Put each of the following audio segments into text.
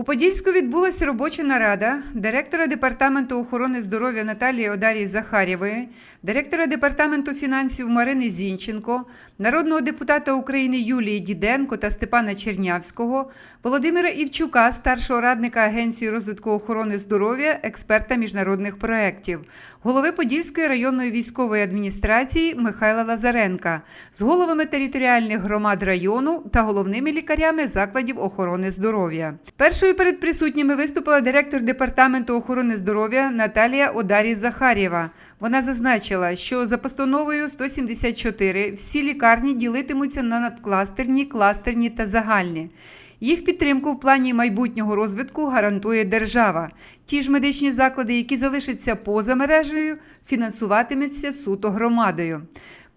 У Подільську відбулася робоча нарада директора департаменту охорони здоров'я Наталії Одарії Захарєвої, директора департаменту фінансів Марини Зінченко, народного депутата України Юлії Діденко та Степана Чернявського, Володимира Івчука, старшого радника Агенції розвитку охорони здоров'я, експерта міжнародних проєктів, голови Подільської районної військової адміністрації Михайла Лазаренка з головами територіальних громад району та головними лікарями закладів охорони здоров'я. Першою перед присутніми виступила директор департаменту охорони здоров'я Наталія Одарій Захарєва. Вона зазначила, що за постановою 174 всі лікарні ділитимуться на надкластерні, кластерні та загальні. Їх підтримку в плані майбутнього розвитку гарантує держава. Ті ж медичні заклади, які залишаться поза мережею, фінансуватимуться суто громадою.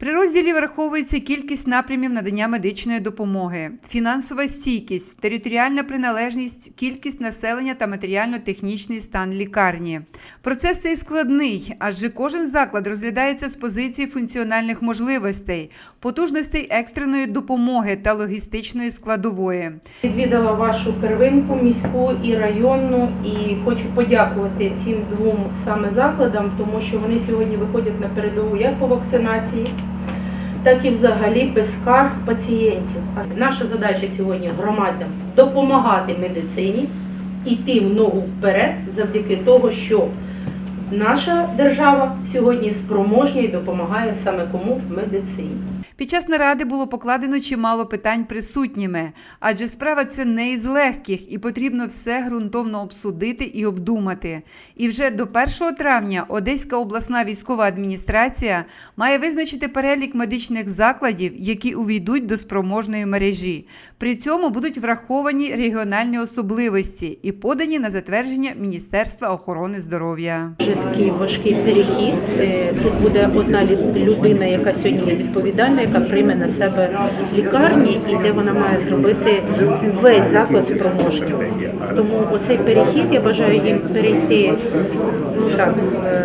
При розділі враховується кількість напрямів надання медичної допомоги, фінансова стійкість, територіальна приналежність, кількість населення та матеріально-технічний стан лікарні. Процес цей складний, адже кожен заклад розглядається з позиції функціональних можливостей, потужностей екстреної допомоги та логістичної складової. Відвідала вашу первинку міську і районну, і хочу подякувати цим двом саме закладам, тому що вони сьогодні виходять на передову як по вакцинації, так і взагалі без скарг пацієнтів. Наша задача сьогодні громадам допомагати медицині, йти в ногу вперед завдяки того, що наша держава сьогодні спроможня і допомагає саме кому в медицині. Під час наради було покладено чимало питань присутніми, адже справа це не із легких і потрібно все ґрунтовно обсудити і обдумати. І вже до 1 травня Одеська обласна військова адміністрація має визначити перелік медичних закладів, які увійдуть до спроможної мережі. При цьому будуть враховані регіональні особливості і подані на затвердження Міністерства охорони здоров'я. Такий важкий перехід. Е, Тут буде одна людина, яка сьогодні є відповідальна, яка прийме на себе лікарні і де вона має зробити весь заклад спроможним. Тому оцей перехід я бажаю їм перейти ну так е,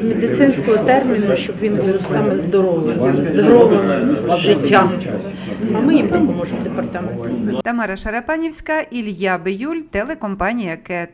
з медицинського терміну, щоб він був саме здоровим, здоровим життям. А ми їм допоможемо департаменту. Тамара Шарапанівська, Ілля Биюль, телекомпанія КЕТ.